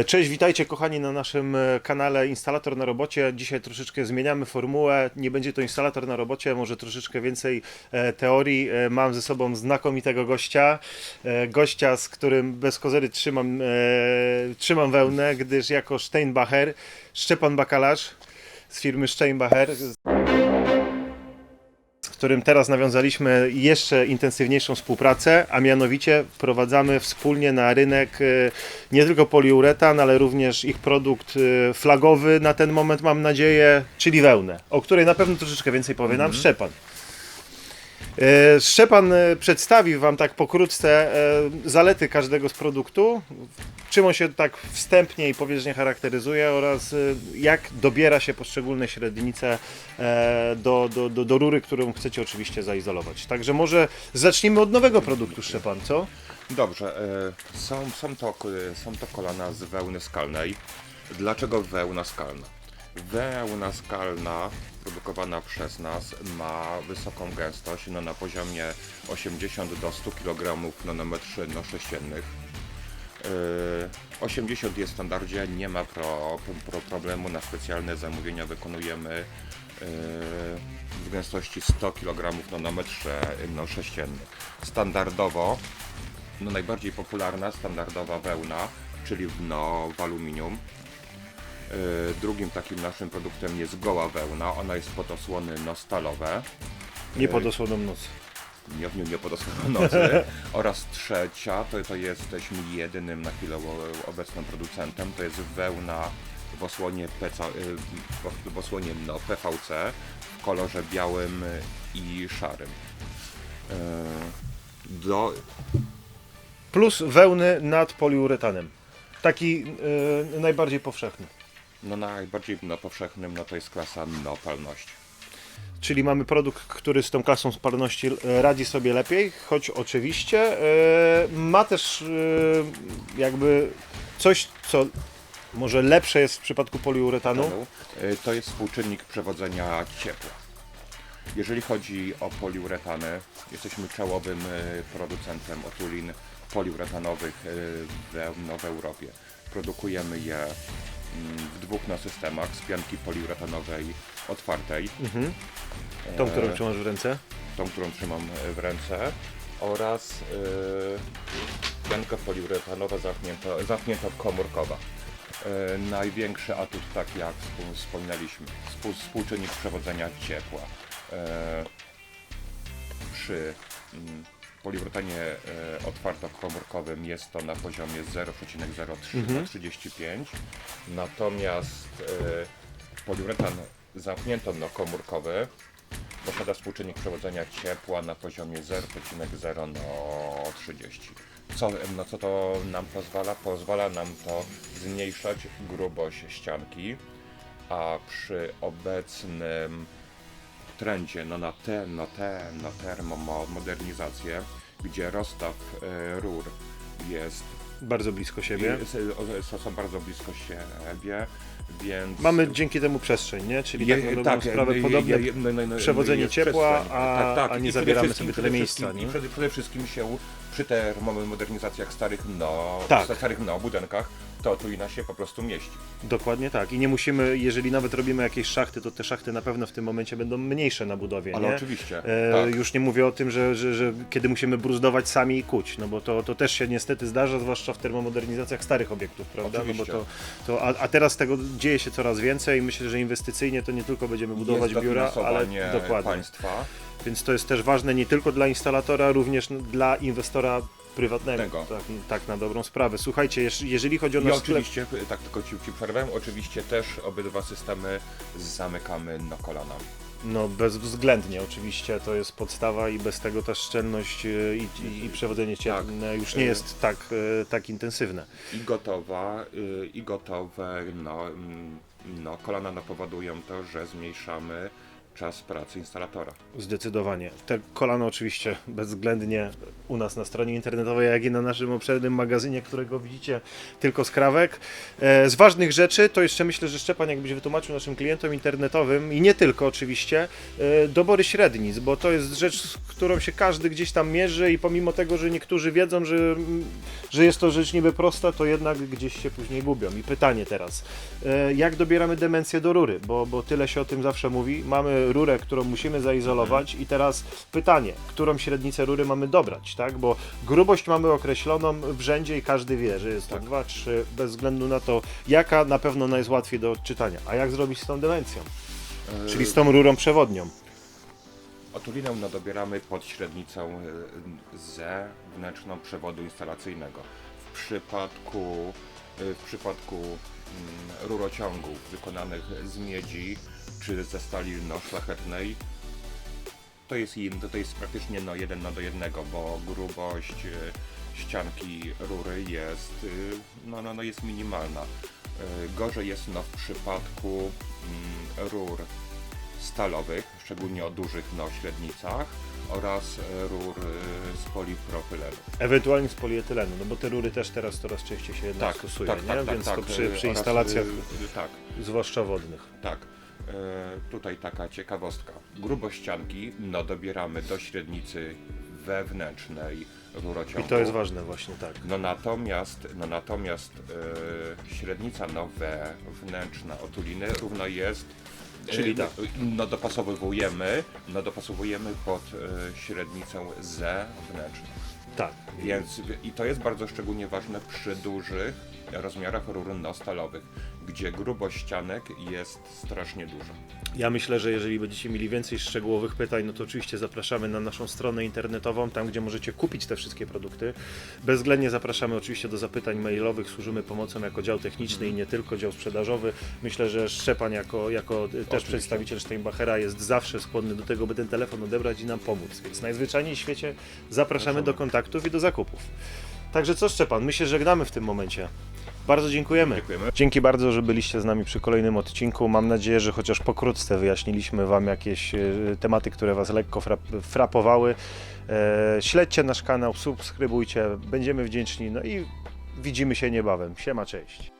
E, Cześć, witajcie kochani na naszym e, kanale Instalator na robocie. Dzisiaj troszeczkę zmieniamy formułę. Nie będzie to instalator na robocie, może troszeczkę więcej e, teorii. Mam ze sobą znakomitego gościa. Gościa, z którym bez kozery trzymam, trzymam wełnę, gdyż jako Steinbacher, Szczepan Bakalarz z firmy Steinbacher, którym teraz nawiązaliśmy jeszcze intensywniejszą współpracę, a mianowicie wprowadzamy wspólnie na rynek e, nie tylko poliuretan, ale również ich produkt e, flagowy na ten moment mam nadzieję, czyli wełnę, o której na pewno troszeczkę więcej powie nam. E, Szczepan e, przedstawi Wam tak pokrótce e, zalety każdego z produktu, czym on się tak wstępnie i powierzchnie charakteryzuje oraz e, jak dobiera się poszczególne średnice e, do, do, do, do rury, którą chcecie oczywiście zaizolować. Także może zacznijmy od nowego produktu, Szczepan, co? Dobrze, e, są, są, to, e, są to kolana z wełny skalnej. Dlaczego wełna skalna? Wełna skalna produkowana przez nas ma wysoką gęstość no, na poziomie 80 do 100 kg na metr no, sześciennych. E, 80 jest w standardzie, nie ma pro, pro, problemu, na specjalne zamówienia wykonujemy e, w gęstości 100 kg no, na metr sze- no, sześcienny. Standardowo no najbardziej popularna standardowa wełna, czyli no, w aluminium. Yy, Drugim takim naszym produktem jest goła wełna, ona jest pod osłony no, stalowe, Nie pod osłoną nocy. nie, nie, nie pod osłoną nocy. Oraz trzecia, to, to jesteśmy jedynym na chwilę o- obecnym producentem, to jest wełna w osłonie, yy, w- osłonie no, PVC w kolorze białym i szarym. Yy, Do, Plus wełny nad poliuretanem. Taki e, najbardziej powszechny. No najbardziej no, powszechnym no, to jest klasa no palność. Czyli mamy produkt, który z tą klasą spalności e, radzi sobie lepiej, choć oczywiście e, ma też e, jakby coś, co może lepsze jest w przypadku poliuretanu. Y, To jest współczynnik przewodzenia ciepła. Jeżeli chodzi o poliuretany, jesteśmy czołowym producentem otulin poliuretanowych w, no, w Europie. Produkujemy je w dwóch na systemach z pianki poliuretanowej otwartej, Tą, którą trzymasz w ręce. tą, którą trzymam e, w ręce, oraz y, pianka poliuretanowa zamknięta, zamknięta komórkowa. E, największy atut, tak jak wspominaliśmy, współ, współczynnik przewodzenia ciepła. E, przy mm, poliuretanie e, otwartokomórkowym jest to na poziomie 0,03 na 35, natomiast e, poliuretan zamknięto-komórkowy posiada współczynnik przewodzenia ciepła na poziomie 0,0 no 30. Co, no co to nam pozwala? Pozwala nam to zmniejszać grubość ścianki, a przy obecnym trendzie no na te, no te, no termomodernizację, gdzie rozstaw e, rur jest Bardzo blisko siebie. są, są bardzo blisko siebie, więc Mamy dzięki temu przestrzeń, nie? Czyli Je- tak na dobrą sprawę podobne je- no, no, no, przewodzenie ciepła, a- a nie I przede zabieramy sobie tyle miejsca, nie? I przede, przede wszystkim się przy termomodernizacjach starych no, Tak. starych no budynkach, to tulina się po prostu mieści. Dokładnie tak. I nie musimy, jeżeli nawet robimy jakieś szachty, to te szachty na pewno w tym momencie będą mniejsze na budowie. Ale nie? oczywiście, E, tak. Już nie mówię o tym, że, że, że kiedy musimy bruzdować sami i kuć, no bo to, to też się niestety zdarza, zwłaszcza w termomodernizacjach starych obiektów, prawda? No bo Oczywiście. to, to, a, a teraz tego dzieje się coraz więcej i myślę, że inwestycyjnie to nie tylko będziemy budować biura, ale dokładnie. państwa. Więc to jest też ważne nie tylko dla instalatora, również dla inwestora prywatnego. Tak, tak na dobrą sprawę. Słuchajcie, jeż- jeżeli chodzi o I nasz sklep... oczywiście, tak tylko ci, ci przerwę, oczywiście też obydwa systemy zamykamy na kolana. No bezwzględnie oczywiście, to jest podstawa i bez tego ta szczelność y, i, i, i przewodzenie cieplne już nie Y- jest tak, y, tak intensywne. I gotowa, i gotowe, no, mm, no kolana no powodują to, że zmniejszamy czas pracy instalatora. Zdecydowanie. Te kolano oczywiście bezwzględnie u nas na stronie internetowej, jak i na naszym obszernym magazynie, którego widzicie tylko skrawek. E, z ważnych rzeczy to jeszcze myślę, że Szczepan jakbyś wytłumaczył naszym klientom internetowym i nie tylko oczywiście, e, dobory średnic, bo to jest rzecz, z którą się każdy gdzieś tam mierzy i pomimo tego, że niektórzy wiedzą, że, że jest to rzecz niby prosta, to jednak gdzieś się później gubią. I pytanie teraz, e, jak dobieramy demencję do rury, bo, bo tyle się o tym zawsze mówi. Mamy rurę, którą musimy zaizolować i teraz pytanie, którą średnicę rury mamy dobrać, tak? Bo grubość mamy określoną w rzędzie i każdy wie, że jest to 2, 3, bez względu na to, jaka na pewno ona jest łatwiej do odczytania. A jak zrobić z tą demencją? E, Czyli z tą rurą przewodnią. Otulinę nadobieramy pod średnicą e, Z wnętrzną przewodu instalacyjnego. W przypadku, e, w przypadku mm, rurociągów wykonanych z miedzi czy ze stali no, szlachetnej to jest, to jest praktycznie no, jeden no do jednego, bo grubość e, ścianki rury jest, e, no, no, no, jest minimalna. E, Gorzej jest no, w przypadku mm, rur stalowych, szczególnie o dużych no, średnicach oraz rur z polipropylenu. Ewentualnie z polietylenu, no bo te rury też teraz coraz częściej się jednak stosuje, nie? Więc to przy, przy oraz, instalacjach, e, tak, zwłaszcza wodnych. tak. E, tutaj taka ciekawostka. Grubość ścianki no, dobieramy do średnicy wewnętrznej rurociągu. I to jest ważne właśnie, tak. No natomiast, no natomiast e, średnica no wewnętrzna otuliny równa jest Czyli e, tak. no dopasowujemy, no dopasowujemy pod e, średnicę z wnętrzną. Tak. Więc i to jest bardzo szczególnie ważne przy dużych rozmiarach rur stalowych, gdzie grubość ścianek jest strasznie duża. Ja myślę, że jeżeli będziecie mieli więcej szczegółowych pytań, no to oczywiście zapraszamy na naszą stronę internetową, tam gdzie możecie kupić te wszystkie produkty. Bezwzględnie zapraszamy oczywiście do zapytań mailowych, służymy pomocą jako dział techniczny i nie tylko dział sprzedażowy. Myślę, że Szczepan jako, jako też przedstawiciel Steinbachera jest zawsze skłonny do tego, by ten telefon odebrać i nam pomóc. Więc najzwyczajniej w świecie zapraszamy do kontaktów i do zakupów. Także co Szczepan, my się żegnamy w tym momencie. Bardzo dziękujemy. Dziękujemy. Dzięki bardzo, że byliście z nami przy kolejnym odcinku. Mam nadzieję, że chociaż pokrótce wyjaśniliśmy Wam jakieś e, tematy, które Was lekko frap- frapowały. E, śledźcie nasz kanał, subskrybujcie, będziemy wdzięczni. No i widzimy się niebawem. Siema, cześć.